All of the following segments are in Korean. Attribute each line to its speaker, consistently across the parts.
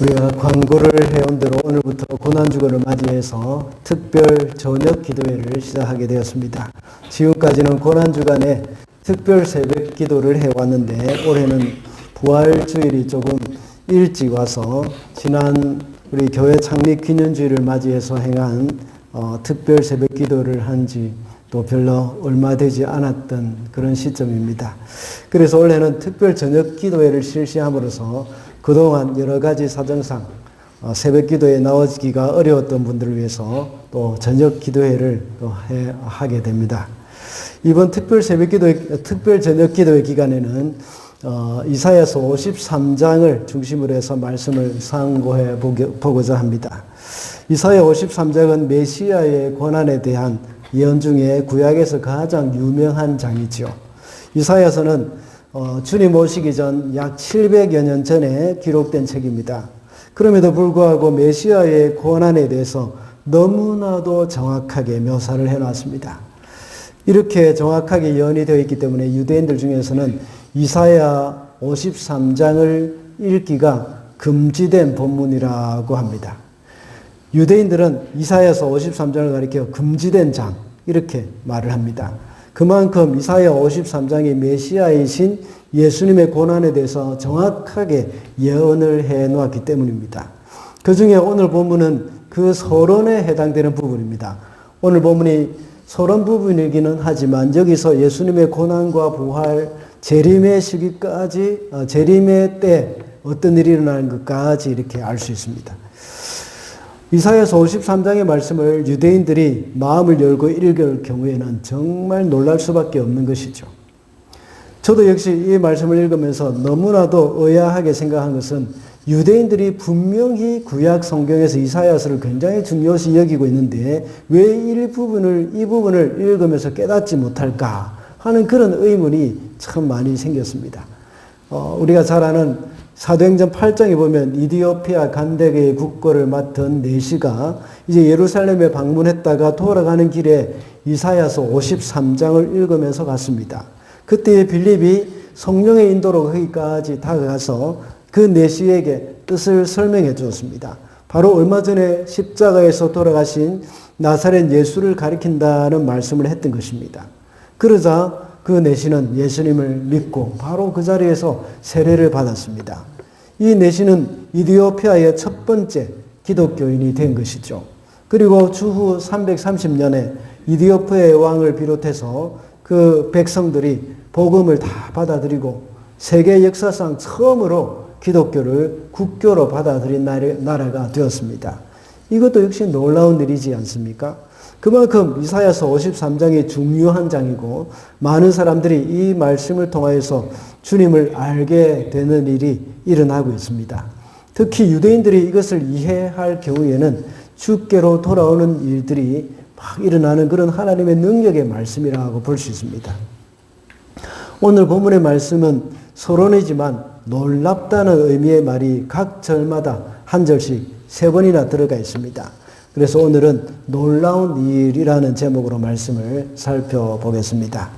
Speaker 1: 우리가 광고를 해온 대로 오늘부터 고난주간을 맞이해서 특별 저녁 기도회를 시작하게 되었습니다. 지금까지는 고난주간에 특별 새벽 기도를 해왔는데 올해는 부활주일이 조금 일찍 와서 지난 우리 교회 창립 기념주일을 맞이해서 행한 어, 특별 새벽 기도를 한 지 또 별로 얼마 되지 않았던 그런 시점입니다. 그래서 올해는 특별 저녁 기도회를 실시함으로써 그동안 여러 가지 사정상 어, 새벽 기도에 나오기가 어려웠던 분들을 위해서 또 저녁 기도회를 또 해, 하게 됩니다. 이번 특별 새벽 기도 특별 저녁 기도회 기간에는 어, 이사야서 53장을 중심으로 해서 말씀을 상고해 보고자 합니다. 이사야 53장은 메시아의 권한에 대한 예언 중에 구약에서 가장 유명한 장이지요. 이사야서는 어, 주님 오시기 전 약 700여 년 전에 기록된 책입니다. 그럼에도 불구하고 메시아의 고난에 대해서 너무나도 정확하게 묘사를 해놨습니다. 이렇게 정확하게 예언이 되어 있기 때문에 유대인들 중에서는 이사야 53장을 읽기가 금지된 본문이라고 합니다. 유대인들은 이사야서 53장을 가리켜 금지된 장 이렇게 말을 합니다. 그만큼 이사야 53장이 메시아이신 예수님의 고난에 대해서 정확하게 예언을 해 놓았기 때문입니다. 그 중에 오늘 본문은 그 서론에 해당되는 부분입니다. 오늘 본문이 서론 부분이기는 하지만 여기서 예수님의 고난과 부활, 재림의 시기까지, 어, 재림의 때 어떤 일이 일어나는 것까지 이렇게 알 수 있습니다. 이사야서 53장의 말씀을 유대인들이 마음을 열고 읽을 경우에는 정말 놀랄 수밖에 없는 것이죠. 저도 역시 이 말씀을 읽으면서 너무나도 의아하게 생각한 것은 유대인들이 분명히 구약 성경에서 이사야서를 굉장히 중요시 여기고 있는데 왜이 부분을 이 부분을 읽으면서 깨닫지 못할까 하는 그런 의문이 참 많이 생겼습니다. 어, 우리가 잘 아는 사도행전 8장에 보면 이디오피아 간대의 국거를 맡은 네시가 이제 예루살렘에 방문했다가 돌아가는 길에 이사야서 53장을 읽으면서 갔습니다. 그때 빌립이 성령의 인도로 거기까지 다가가서 그 네시에게 뜻을 설명해 주었습니다. 바로 얼마 전에 십자가에서 돌아가신 나사렛 예수를 가리킨다는 말씀을 했던 것입니다. 그러자 그 내시는 예수님을 믿고 바로 그 자리에서 세례를 받았습니다. 이 내시는 이디오피아의 첫 번째 기독교인이 된 것이죠. 그리고 주후 330년에 이디오피아의 왕을 비롯해서 그 백성들이 복음을 다 받아들이고 세계 역사상 처음으로 기독교를 국교로 받아들인 나라가 되었습니다. 이것도 역시 놀라운 일이지 않습니까? 그만큼 이사야서 53장이 중요한 장이고 많은 사람들이 이 말씀을 통하여서 주님을 알게 되는 일이 일어나고 있습니다. 특히 유대인들이 이것을 이해할 경우에는 주께로 돌아오는 일들이 막 일어나는 그런 하나님의 능력의 말씀이라고 볼 수 있습니다. 오늘 본문의 말씀은 서론이지만 놀랍다는 의미의 말이 각 절마다 한 절씩 세 번이나 들어가 있습니다. 그래서 오늘은 놀라운 일이라는 제목으로 말씀을 살펴보겠습니다.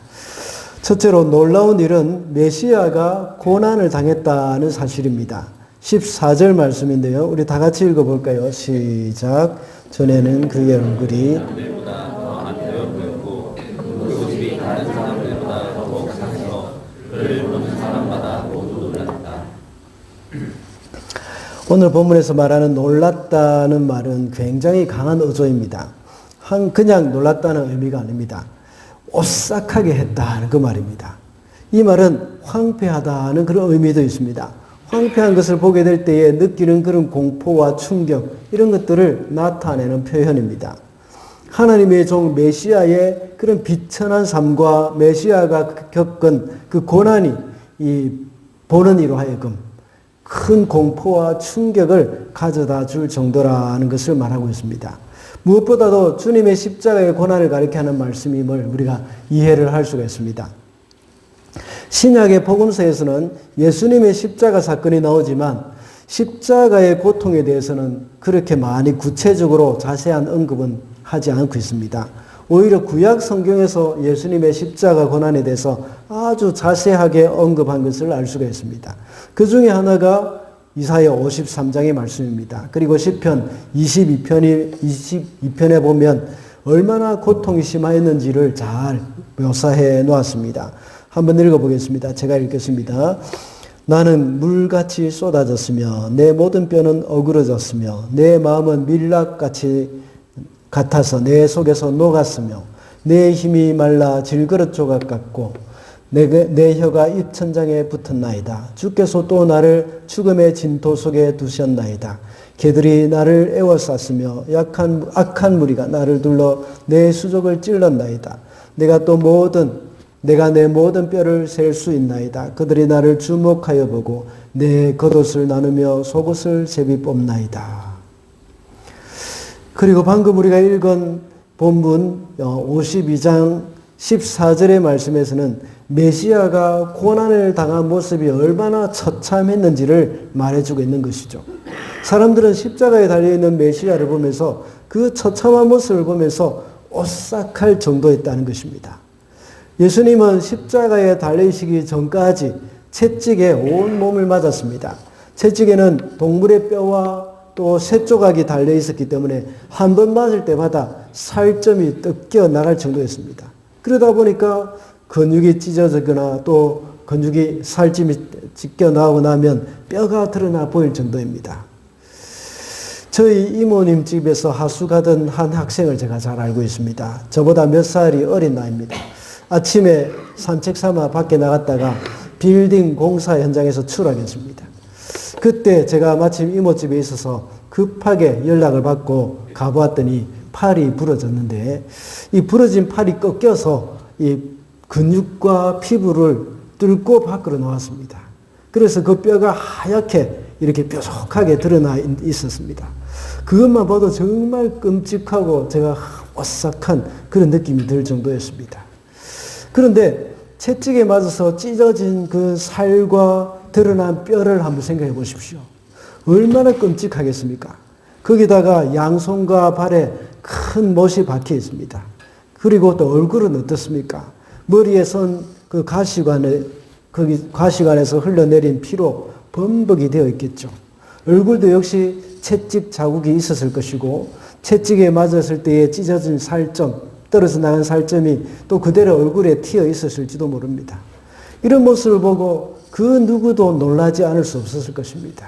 Speaker 1: 첫째로 놀라운 일은 메시아가 고난을 당했다는 사실입니다. 14절 말씀인데요. 우리 다 같이 읽어볼까요? 시작. 전에는 그의 얼굴이 오늘 본문에서 말하는 놀랐다는 말은 굉장히 강한 어조입니다. 한 그냥 놀랐다는 의미가 아닙니다. 오싹하게 했다는 그 말입니다. 이 말은 황폐하다는 그런 의미도 있습니다. 황폐한 것을 보게 될 때에 느끼는 그런 공포와 충격 이런 것들을 나타내는 표현입니다. 하나님의 종 메시아의 그런 비천한 삶과 메시아가 겪은 그 고난이 이 보는 이로 하여금 큰 공포와 충격을 가져다 줄 정도라는 것을 말하고 있습니다. 무엇보다도 주님의 십자가의 고난을 가리켜 하는 말씀임을 우리가 이해를 할 수가 있습니다. 신약의 복음서에서는 예수님의 십자가 사건이 나오지만 십자가의 고통에 대해서는 그렇게 많이 구체적으로 자세한 언급은 하지 않고 있습니다. 오히려 구약 성경에서 예수님의 십자가 고난에 대해서 아주 자세하게 언급한 것을 알 수가 있습니다. 그 중에 하나가 이사야 53장의 말씀입니다. 그리고 시편 22편이 22편에 보면 얼마나 고통이 심하였는지를 잘 묘사해 놓았습니다. 한번 읽어보겠습니다. 제가 읽겠습니다. 나는 물같이 쏟아졌으며 내 모든 뼈는 어그러졌으며 내 마음은 밀랍같이 같아서 내 속에서 녹았으며 내 힘이 말라 질그릇 조각 같고 내, 내 혀가 입천장에 붙었나이다. 주께서 또 나를 죽음의 진토 속에 두셨나이다. 개들이 나를 애워쌌으며 약한, 악한 무리가 나를 둘러 내 수족을 찔렀나이다. 내가 또 모든, 내가 내 모든 뼈를 셀 수 있나이다. 그들이 나를 주목하여 보고 내 겉옷을 나누며 속옷을 제비 뽑나이다. 그리고 방금 우리가 읽은 본문 52장 14절의 말씀에서는 메시아가 고난을 당한 모습이 얼마나 처참했는지를 말해주고 있는 것이죠. 사람들은 십자가에 달려있는 메시아를 보면서 그 처참한 모습을 보면서 오싹할 정도였다는 것입니다. 예수님은 십자가에 달리시기 전까지 채찍에 온 몸을 맞았습니다. 채찍에는 동물의 뼈와 또 쇠조각이 달려 있었기 때문에 한 번 맞을 때마다 살점이 뜯겨 나갈 정도였습니다. 그러다 보니까 근육이 찢어지거나 또 근육이 살찜이 찢겨 나오고 나면 뼈가 드러나 보일 정도입니다. 저희 이모님 집에서 하수 가던 한 학생을 제가 잘 알고 있습니다. 저보다 몇 살이 어린 나이입니다. 아침에 산책 삼아 밖에 나갔다가 빌딩 공사 현장에서 출하했습니다. 그때 제가 마침 이모집에 있어서 급하게 연락을 받고 가보았더니 팔이 부러졌는데 이 부러진 팔이 꺾여서 이 근육과 피부를 뚫고 밖으로 나왔습니다. 그래서 그 뼈가 하얗게 이렇게 뾰족하게 드러나 있었습니다. 그것만 봐도 정말 끔찍하고 제가 오싹한 그런 느낌이 들 정도였습니다. 그런데 채찍에 맞아서 찢어진 그 살과 드러난 뼈를 한번 생각해 보십시오. 얼마나 끔찍하겠습니까? 거기다가 양손과 발에 큰 못이 박혀 있습니다. 그리고 또 얼굴은 어떻습니까? 머리에 선 그 가시관에, 거기 가시관에서 흘러내린 피로 범벅이 되어 있겠죠. 얼굴도 역시 채찍 자국이 있었을 것이고, 채찍에 맞았을 때에 찢어진 살점, 떨어져 나간 살점이 또 그대로 얼굴에 튀어 있었을지도 모릅니다. 이런 모습을 보고 그 누구도 놀라지 않을 수 없었을 것입니다.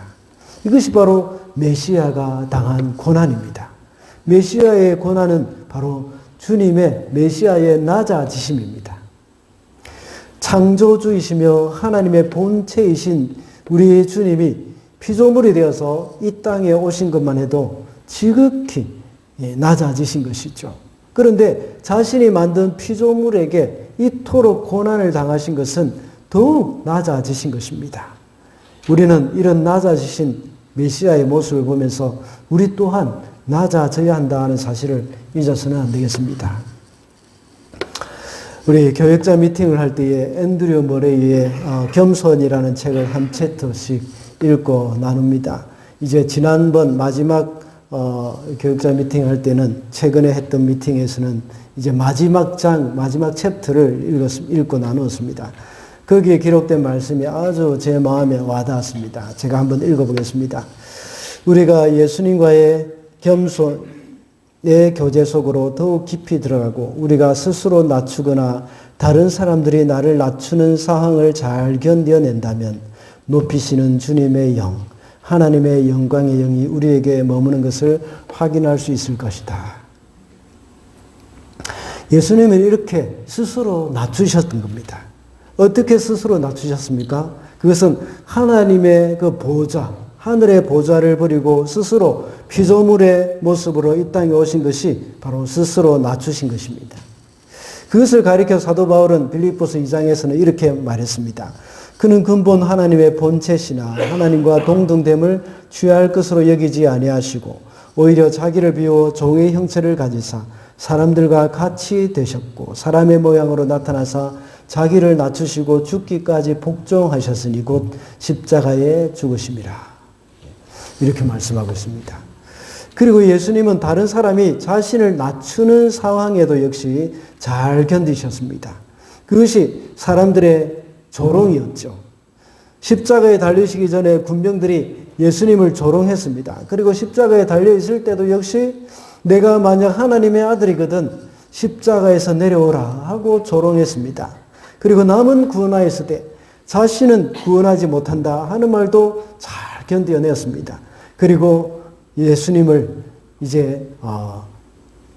Speaker 1: 이것이 바로 메시아가 당한 고난입니다. 메시아의 고난은 바로 주님의 메시아의 낮아지심입니다. 창조주이시며 하나님의 본체이신 우리 주님이 피조물이 되어서 이 땅에 오신 것만 해도 지극히 예, 낮아지신 것이죠. 그런데 자신이 만든 피조물에게 이토록 고난을 당하신 것은 더욱 낮아지신 것입니다. 우리는 이런 낮아지신 메시아의 모습을 보면서 우리 또한 낮아져야 한다는 사실을 잊어서는 안 되겠습니다. 우리 교역자 미팅을 할 때에 앤드류 머레이의 어, 겸손이라는 책을 한 챕터씩 읽고 나눕니다. 이제 지난번 마지막 어, 교육자 미팅 할 때는 최근에 했던 미팅에서는 이제 마지막 장, 마지막 챕터를 읽었, 읽고 나누었습니다. 거기에 기록된 말씀이 아주 제 마음에 와닿았습니다. 제가 한번 읽어보겠습니다. 우리가 예수님과의 겸손의 교제 속으로 더욱 깊이 들어가고 우리가 스스로 낮추거나 다른 사람들이 나를 낮추는 상황을 잘 견뎌낸다면 높이시는 주님의 영, 하나님의 영광의 영이 우리에게 머무는 것을 확인할 수 있을 것이다. 예수님은 이렇게 스스로 낮추셨던 겁니다. 어떻게 스스로 낮추셨습니까? 그것은 하나님의 그 보좌, 하늘의 보좌를 버리고 스스로 피조물의 모습으로 이 땅에 오신 것이 바로 스스로 낮추신 것입니다. 그것을 가리켜 사도 바울은 빌립보서 2장에서는 이렇게 말했습니다. 그는 근본 하나님의 본체시나 하나님과 동등됨을 취할 것으로 여기지 아니하시고 오히려 자기를 비워 종의 형체를 가지사 사람들과 같이 되셨고 사람의 모양으로 나타나사 자기를 낮추시고 죽기까지 복종하셨으니 곧 십자가에 죽으심이라. 이렇게 말씀하고 있습니다. 그리고 예수님은 다른 사람이 자신을 낮추는 상황에도 역시 잘 견디셨습니다. 그것이 사람들의 조롱이었죠. 십자가에 달리시기 전에 군병들이 예수님을 조롱했습니다. 그리고 십자가에 달려 있을 때도 역시 내가 만약 하나님의 아들이거든 십자가에서 내려오라 하고 조롱했습니다. 그리고 남은 구원하였을 때 자신은 구원하지 못한다 하는 말도 잘 견뎌냈습니다. 그리고 예수님을 이제 어,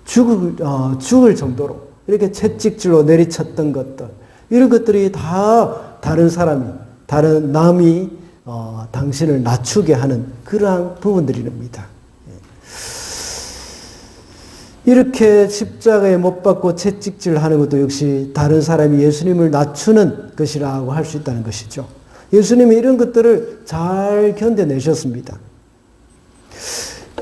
Speaker 1: 죽을, 어, 죽을 정도로 이렇게 채찍질로 내리쳤던 것들 이런 것들이 다 다른 사람이 다른 남이 어, 당신을 낮추게 하는 그러한 부분들입니다. 예. 이렇게 십자가에 못 박고 채찍질 하는 것도 역시 다른 사람이 예수님을 낮추는 것이라고 할 수 있다는 것이죠. 예수님이 이런 것들을 잘 견뎌내셨습니다.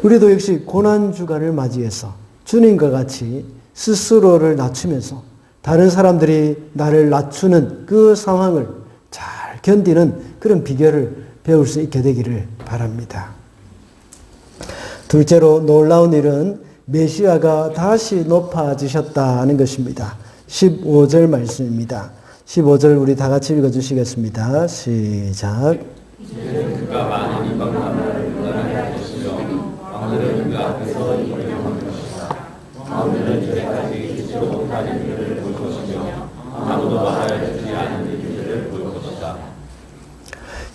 Speaker 1: 우리도 역시 고난주간을 맞이해서 주님과 같이 스스로를 낮추면서 다른 사람들이 나를 낮추는 그 상황을 잘 견디는 그런 비결을 배울 수 있게 되기를 바랍니다. 둘째로 놀라운 일은 메시아가 다시 높아지셨다는 것입니다. 15절 말씀입니다. 15절 우리 다 같이 읽어 주시겠습니다. 시작.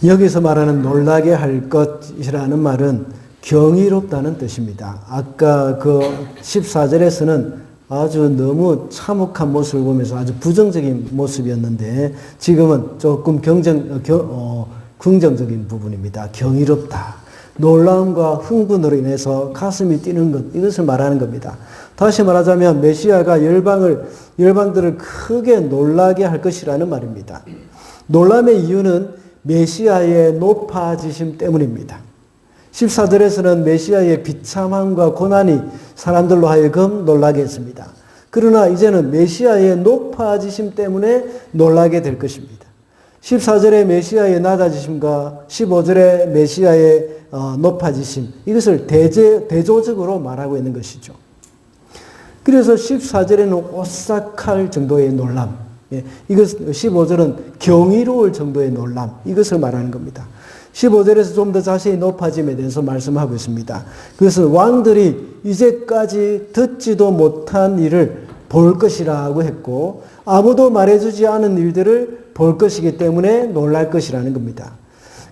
Speaker 1: 여기서 말하는 놀라게 할 것이라는 말은 경이롭다는 뜻입니다. 아까 그 14절에서는 아주 너무 참혹한 모습을 보면서 아주 부정적인 모습이었는데 지금은 조금 경정, 어, 겨, 어, 긍정적인 부분입니다. 경이롭다. 놀라움과 흥분으로 인해서 가슴이 뛰는 것, 이것을 말하는 겁니다. 다시 말하자면 메시아가 열방을, 열방들을 크게 놀라게 할 것이라는 말입니다. 놀람의 이유는 메시아의 높아지심 때문입니다. 14절에서는 메시아의 비참함과 고난이 사람들로 하여금 놀라게 했습니다. 그러나 이제는 메시아의 높아지심 때문에 놀라게 될 것입니다. 14절의 메시아의 낮아지심과 15절의 메시아의 어, 높아지심 이것을 대제, 대조적으로 말하고 있는 것이죠. 그래서 14절에는 오싹할 정도의 놀람, 예, 이것 15절은 경이로울 정도의 놀람 이것을 말하는 겁니다. 15절에서 좀 더 자세히 높아짐에 대해서 말씀하고 있습니다. 그것은 왕들이 이제까지 듣지도 못한 일을 볼 것이라고 했고 아무도 말해주지 않은 일들을 볼 것이기 때문에 놀랄 것이라는 겁니다.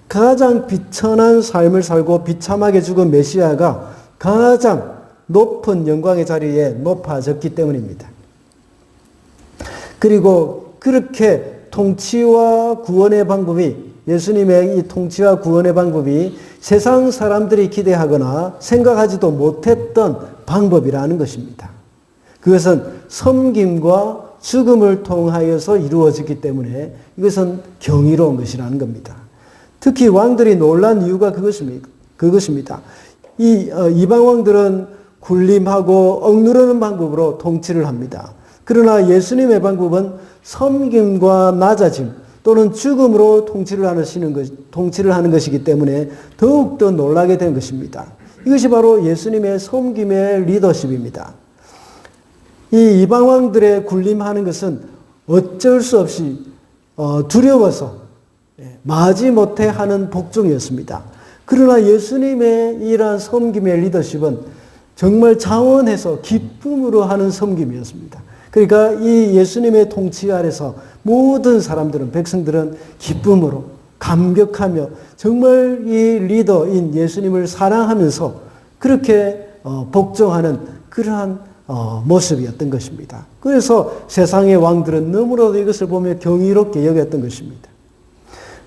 Speaker 1: 가장 비천한 삶을 살고 비참하게 죽은 메시아가 가장 높은 영광의 자리에 높아졌기 때문입니다. 그리고 그렇게 통치와 구원의 방법이 예수님의 이 통치와 구원의 방법이 세상 사람들이 기대하거나 생각하지도 못했던 방법이라는 것입니다. 그것은 섬김과 죽음을 통하여서 이루어졌기 때문에 이것은 경이로운 것이라는 겁니다. 특히 왕들이 놀란 이유가 그것입니다. 그것입니다. 이 어, 이방 왕들은 군림하고 억누르는 방법으로 통치를 합니다. 그러나 예수님의 방법은 섬김과 낮아짐 또는 죽음으로 통치를 하시는 것, 통치를 하는 것이기 때문에 더욱더 놀라게 된 것입니다. 이것이 바로 예수님의 섬김의 리더십입니다. 이 이방왕들의 군림하는 것은 어쩔 수 없이 어, 두려워서 예, 마지 못해 하는 복종이었습니다. 그러나 예수님의 이러한 섬김의 리더십은 정말 자원해서 기쁨으로 하는 섬김이었습니다. 그러니까 이 예수님의 통치 아래서 모든 사람들은, 백성들은 기쁨으로, 감격하며 정말 이 리더인 예수님을 사랑하면서 그렇게 어, 복종하는 그러한 어, 모습이었던 것입니다. 그래서 세상의 왕들은 너무나도 이것을 보며 경이롭게 여겼던 것입니다.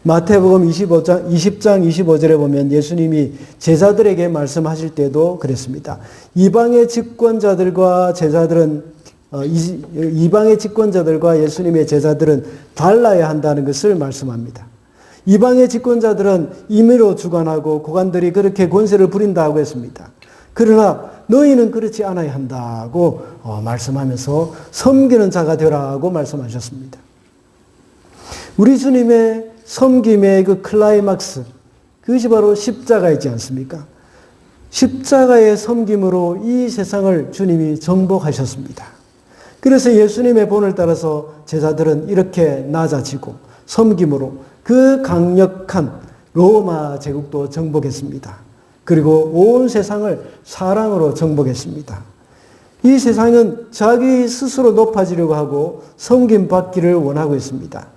Speaker 1: 마태복음 25장, 20장 25절에 보면 예수님이 제자들에게 말씀하실 때도 그랬습니다. 이방의 집권자들과 제자들은 어, 이방의 집권자들과 예수님의 제자들은 달라야 한다는 것을 말씀합니다. 이방의 집권자들은 임의로 주관하고 고관들이 그렇게 권세를 부린다고 했습니다. 그러나 너희는 그렇지 않아야 한다고 어, 말씀하면서 섬기는 자가 되라고 말씀하셨습니다. 우리 주님의 섬김의 그 클라이막스, 그것이 바로 십자가이지 않습니까? 십자가의 섬김으로 이 세상을 주님이 정복하셨습니다. 그래서 예수님의 본을 따라서 제자들은 이렇게 낮아지고 섬김으로 그 강력한 로마 제국도 정복했습니다. 그리고 온 세상을 사랑으로 정복했습니다. 이 세상은 자기 스스로 높아지려고 하고 섬김 받기를 원하고 있습니다.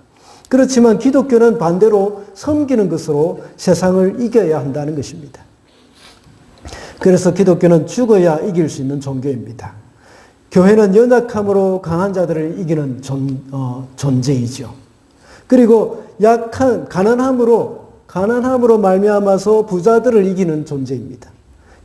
Speaker 1: 그렇지만 기독교는 반대로 섬기는 것으로 세상을 이겨야 한다는 것입니다. 그래서 기독교는 죽어야 이길 수 있는 종교입니다. 교회는 연약함으로 강한 자들을 이기는 존, 어, 존재이죠. 그리고 약한 가난함으로 가난함으로 말미암아서 부자들을 이기는 존재입니다.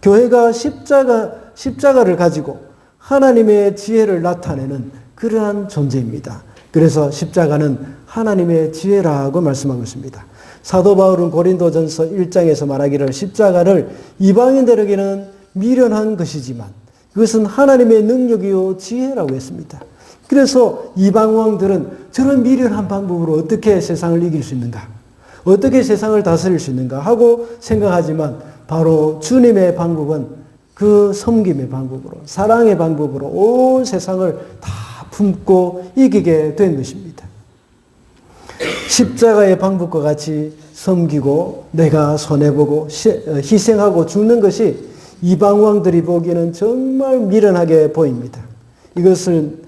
Speaker 1: 교회가 십자가 십자가를 가지고 하나님의 지혜를 나타내는 그러한 존재입니다. 그래서 십자가는 하나님의 지혜라고 말씀하고 있습니다. 사도 바울은 고린도전서 1장에서 말하기를 십자가를 이방인들에게는 미련한 것이지만 그것은 하나님의 능력이요 지혜라고 했습니다. 그래서 이방 왕들은 저런 미련한 방법으로 어떻게 세상을 이길 수 있는가? 어떻게 세상을 다스릴 수 있는가 하고 생각하지만 바로 주님의 방법은 그 섬김의 방법으로 사랑의 방법으로 온 세상을 다 품고 이기게 된 것입니다. 십자가의 방법과 같이 섬기고 내가 손해보고 어, 희생하고 죽는 것이 이방 왕들이 보기에는 정말 미련하게 보입니다. 이것을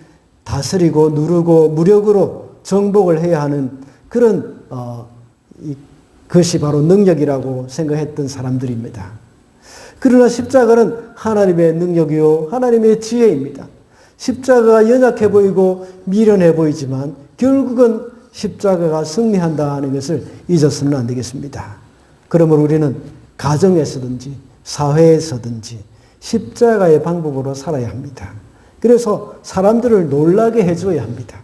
Speaker 1: 다스리고 누르고 무력으로 정복을 해야 하는 그런 어, 그것이 바로 능력이라고 생각했던 사람들입니다. 그러나 십자가는 하나님의 능력이요 하나님의 지혜입니다. 십자가가 연약해 보이고 미련해 보이지만 결국은 십자가가 승리한다는 것을 잊어서는 안 되겠습니다. 그러므로 우리는 가정에서든지 사회에서든지 십자가의 방법으로 살아야 합니다. 그래서 사람들을 놀라게 해줘야 합니다.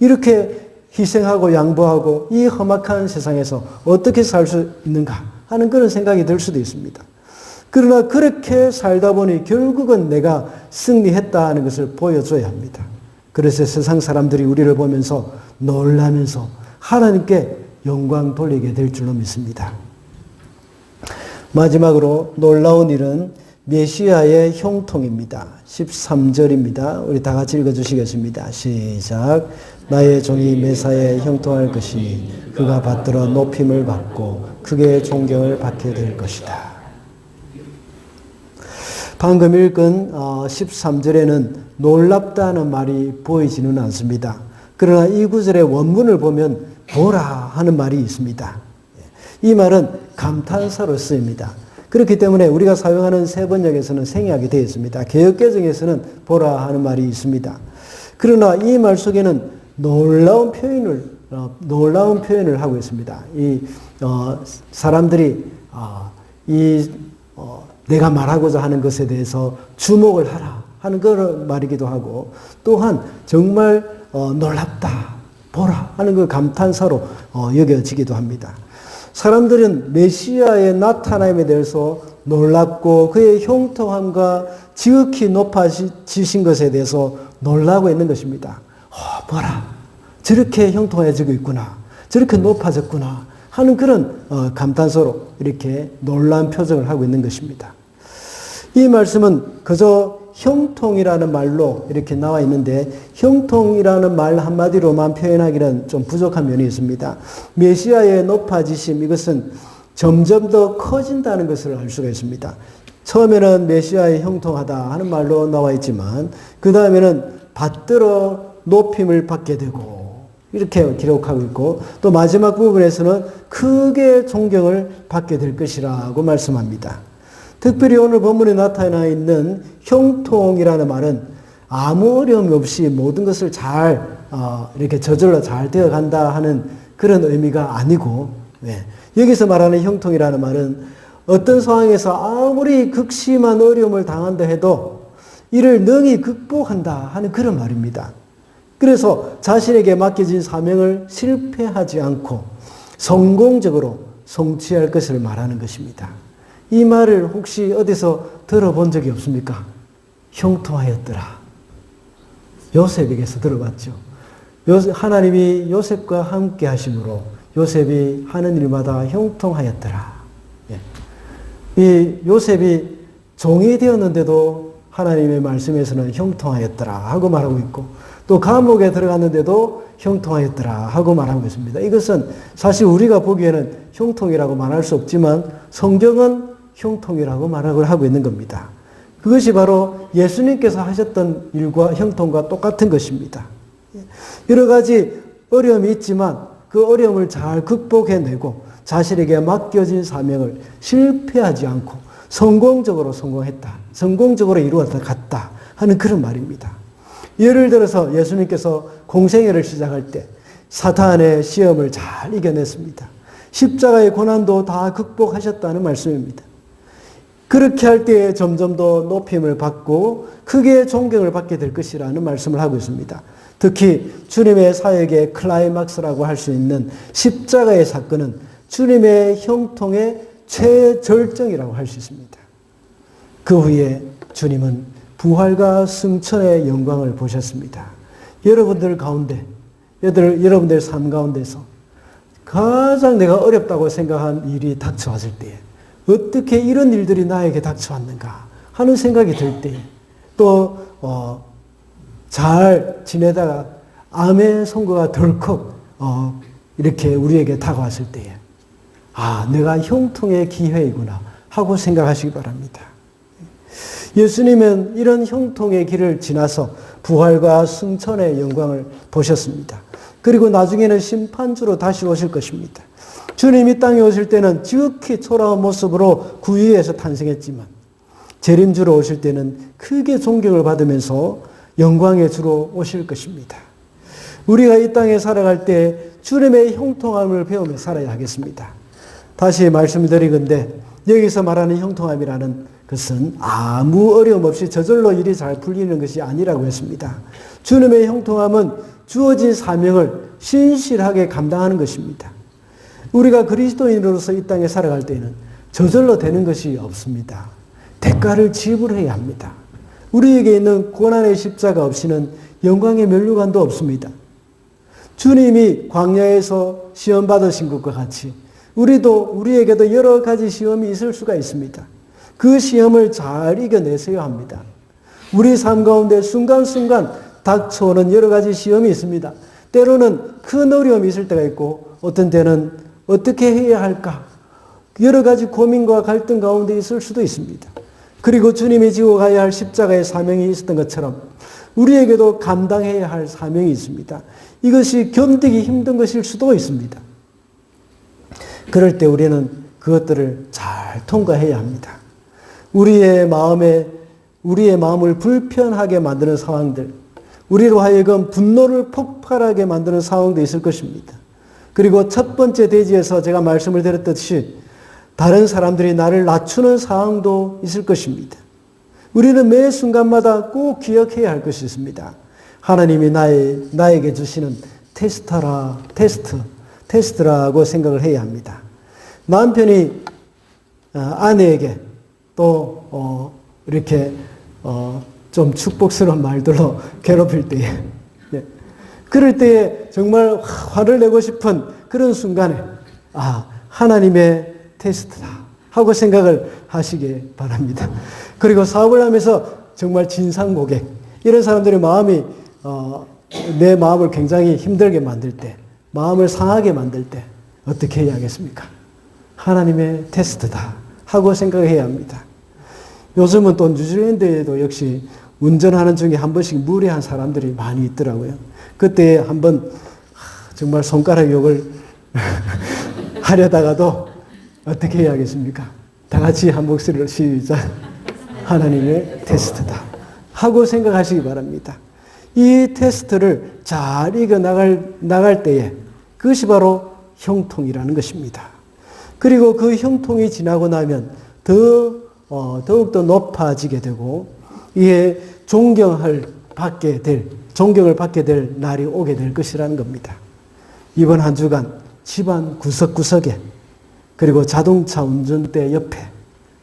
Speaker 1: 이렇게 희생하고 양보하고 이 험악한 세상에서 어떻게 살 수 있는가 하는 그런 생각이 들 수도 있습니다. 그러나 그렇게 살다 보니 결국은 내가 승리했다는 것을 보여줘야 합니다. 그래서 세상 사람들이 우리를 보면서 놀라면서 하나님께 영광 돌리게 될 줄로 믿습니다. 마지막으로 놀라운 일은 메시아의 형통입니다. 13절입니다. 우리 다 같이 읽어 주시겠습니다. 시작. 나의 종이 메사에 형통할 것이 그가 받들어 높임을 받고 크게 존경을 받게 될 것이다. 방금 읽은 13절에는 어, 놀랍다는 말이 보이지는 않습니다. 그러나 이 구절의 원문을 보면 보라 하는 말이 있습니다. 이 말은 감탄사로 쓰입니다. 그렇기 때문에 우리가 사용하는 세 번역에서는 생략이 되어 있습니다. 개혁개정에서는 보라 하는 말이 있습니다. 그러나 이 말 속에는 놀라운 표현을 어, 놀라운 표현을 하고 있습니다. 이 어, 사람들이 어, 이 어, 내가 말하고자 하는 것에 대해서 주목을 하라 하는 그런 말이기도 하고 또한 정말 어, 놀랍다 보라 하는 그 감탄사로 어, 여겨지기도 합니다. 사람들은 메시아의 나타남에 대해서 놀랍고 그의 형통함과 지극히 높아지신 것에 대해서 놀라고 있는 것입니다. 어, 봐라. 저렇게 형통해지고 있구나. 저렇게 높아졌구나. 하는 그런 어, 감탄소로 이렇게 놀란 표정을 하고 있는 것입니다. 이 말씀은 그저 형통이라는 말로 이렇게 나와 있는데 형통이라는 말 한마디로만 표현하기는 좀 부족한 면이 있습니다. 메시아의 높아지심 이것은 점점 더 커진다는 것을 알 수가 있습니다. 처음에는 메시아의 형통하다 하는 말로 나와 있지만 그 다음에는 받들어 높임을 받게 되고 이렇게 기록하고 있고 또 마지막 부분에서는 크게 존경을 받게 될 것이라고 말씀합니다. 특별히 오늘 본문에 나타나 있는 형통이라는 말은 아무 어려움 없이 모든 것을 잘 어, 이렇게 저절로 잘 되어 간다 하는 그런 의미가 아니고 네. 여기서 말하는 형통이라는 말은 어떤 상황에서 아무리 극심한 어려움을 당한다 해도 이를 능히 극복한다 하는 그런 말입니다. 그래서 자신에게 맡겨진 사명을 실패하지 않고 성공적으로 성취할 것을 말하는 것입니다. 이 말을 혹시 어디서 들어본 적이 없습니까? 형통하였더라. 요셉에게서 들어봤죠. 하나님이 요셉과 함께 하심으로 요셉이 하는 일마다 형통하였더라. 예. 이 요셉이 종이 되었는데도 하나님의 말씀에서는 형통하였더라 하고 말하고 있고 또 감옥에 들어갔는데도 형통하였더라 하고 말하고 있습니다. 이것은 사실 우리가 보기에는 형통이라고 말할 수 없지만 성경은 형통이라고 말하고 하고 있는 겁니다. 그것이 바로 예수님께서 하셨던 일과 형통과 똑같은 것입니다. 여러 가지 어려움이 있지만 그 어려움을 잘 극복해내고 자신에게 맡겨진 사명을 실패하지 않고 성공적으로 성공했다. 성공적으로 이루었다 갔다 하는 그런 말입니다. 예를 들어서 예수님께서 공생애를 시작할 때 사탄의 시험을 잘 이겨냈습니다. 십자가의 고난도 다 극복하셨다는 말씀입니다. 그렇게 할 때에 점점 더 높임을 받고 크게 존경을 받게 될 것이라는 말씀을 하고 있습니다. 특히 주님의 사역의 클라이막스라고 할 수 있는 십자가의 사건은 주님의 형통의 최절정이라고 할 수 있습니다. 그 후에 주님은 부활과 승천의 영광을 보셨습니다. 여러분들 가운데, 여러분들, 삶 가운데서 가장 내가 어렵다고 생각한 일이 닥쳐왔을 때에 어떻게 이런 일들이 나에게 닥쳐왔는가 하는 생각이 들 때에 또, 어, 잘 지내다가 암의 선고가 덜컥, 어, 이렇게 우리에게 다가왔을 때에 아, 내가 형통의 기회이구나 하고 생각하시기 바랍니다. 예수님은 이런 형통의 길을 지나서 부활과 승천의 영광을 보셨습니다. 그리고 나중에는 심판주로 다시 오실 것입니다. 주님이 땅에 오실 때는 지극히 초라한 모습으로 구유에서 탄생했지만 재림주로 오실 때는 크게 존경을 받으면서 영광의 주로 오실 것입니다. 우리가 이 땅에 살아갈 때 주님의 형통함을 배우며 살아야 하겠습니다. 다시 말씀드리건데 여기서 말하는 형통함이라는 것은 아무 어려움 없이 저절로 일이 잘 풀리는 것이 아니라고 했습니다. 주님의 형통함은 주어진 사명을 신실하게 감당하는 것입니다. 우리가 그리스도인으로서 이 땅에 살아갈 때는 저절로 되는 것이 없습니다. 대가를 지불해야 합니다. 우리에게 있는 고난의 십자가 없이는 영광의 면류관도 없습니다. 주님이 광야에서 시험 받으신 것과 같이 우리도 우리에게도 여러 가지 시험이 있을 수가 있습니다. 그 시험을 잘 이겨내셔야 합니다. 우리 삶 가운데 순간순간 닥쳐오는 여러 가지 시험이 있습니다. 때로는 큰 어려움이 있을 때가 있고 어떤 때는 어떻게 해야 할까 여러 가지 고민과 갈등 가운데 있을 수도 있습니다. 그리고 주님이 지고 가야 할 십자가의 사명이 있었던 것처럼 우리에게도 감당해야 할 사명이 있습니다. 이것이 견디기 힘든 것일 수도 있습니다. 그럴 때 우리는 그것들을 잘 통과해야 합니다. 우리의 마음에 우리의 마음을 불편하게 만드는 상황들, 우리로 하여금 분노를 폭발하게 만드는 상황도 있을 것입니다. 그리고 첫 번째 대지에서 제가 말씀을 드렸듯이 다른 사람들이 나를 낮추는 상황도 있을 것입니다. 우리는 매 순간마다 꼭 기억해야 할 것이 있습니다. 하나님이 나의, 나에게 주시는 테스터라, 테스트, 테스트라고 생각을 해야 합니다. 남편이 어, 아내에게 또 어, 이렇게 어, 좀 축복스러운 말들로 괴롭힐 때에 네. 그럴 때에 정말 화를 내고 싶은 그런 순간에 아 하나님의 테스트다 하고 생각을 하시기 바랍니다. 그리고 사업을 하면서 정말 진상 고객 이런 사람들의 마음이 어, 내 마음을 굉장히 힘들게 만들 때 마음을 상하게 만들 때 어떻게 해야 하겠습니까? 하나님의 테스트다 하고 생각해야 합니다. 요즘은 또 뉴질랜드에도 역시 운전하는 중에 한 번씩 무례한 사람들이 많이 있더라고요. 그때 한 번 정말 손가락 욕을 하려다가도 어떻게 해야겠습니까? 다 같이 한 목소리로 시작. 하나님의 테스트다. 하고 생각하시기 바랍니다. 이 테스트를 잘 이겨 나갈, 나갈 때에 그것이 바로 형통이라는 것입니다. 그리고 그 형통이 지나고 나면 더, 어, 더욱더 높아지게 되고, 이에 존경을 받게 될, 존경을 받게 될 날이 오게 될 것이라는 겁니다. 이번 한 주간 집안 구석구석에 그리고 자동차 운전대 옆에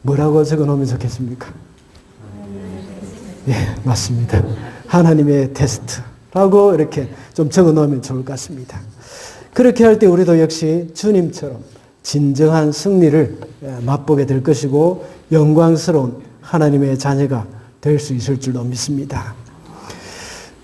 Speaker 1: 뭐라고 적어 놓으면 좋겠습니까? 예, 맞습니다. 하나님의 테스트라고 이렇게 좀 적어 놓으면 좋을 것 같습니다. 그렇게 할 때 우리도 역시 주님처럼 진정한 승리를 예, 맛보게 될 것이고 영광스러운 하나님의 자녀가 될 수 있을 줄로 믿습니다.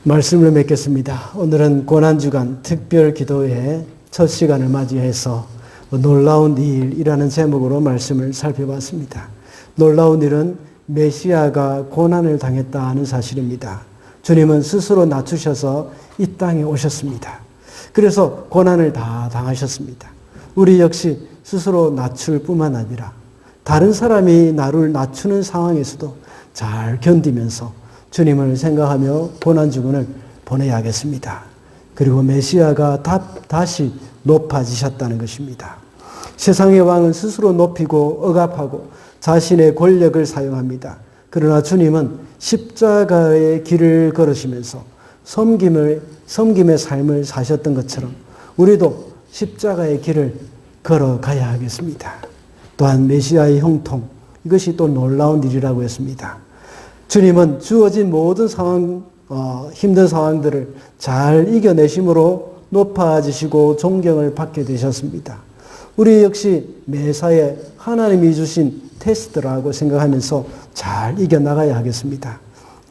Speaker 1: 말씀을 맺겠습니다. 오늘은 고난주간 특별 기도회 첫 시간을 맞이해서 놀라운 일이라는 제목으로 말씀을 살펴봤습니다. 놀라운 일은 메시아가 고난을 당했다 하는 사실입니다. 주님은 스스로 낮추셔서 이 땅에 오셨습니다. 그래서 고난을 다 당하셨습니다. 우리 역시 스스로 낮출 뿐만 아니라 다른 사람이 나를 낮추는 상황에서도 잘 견디면서 주님을 생각하며 고난 주군을 보내야겠습니다. 그리고 메시아가 다, 다시 높아지셨다는 것입니다. 세상의 왕은 스스로 높이고 억압하고 자신의 권력을 사용합니다. 그러나 주님은 십자가의 길을 걸으시면서 섬김을, 섬김의 삶을 사셨던 것처럼 우리도 십자가의 길을 걸어가야 하겠습니다. 또한 메시아의 형통, 이것이 또 놀라운 일이라고 했습니다. 주님은 주어진 모든 상황, 어, 힘든 상황들을 잘 이겨내심으로 높아지시고 존경을 받게 되셨습니다. 우리 역시 매사에 하나님이 주신 테스트라고 생각하면서 잘 이겨나가야 하겠습니다.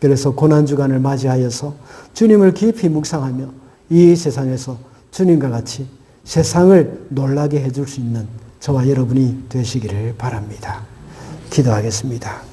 Speaker 1: 그래서 고난주간을 맞이하여서 주님을 깊이 묵상하며 이 세상에서 주님과 같이 세상을 놀라게 해줄 수 있는 저와 여러분이 되시기를 바랍니다. 기도하겠습니다.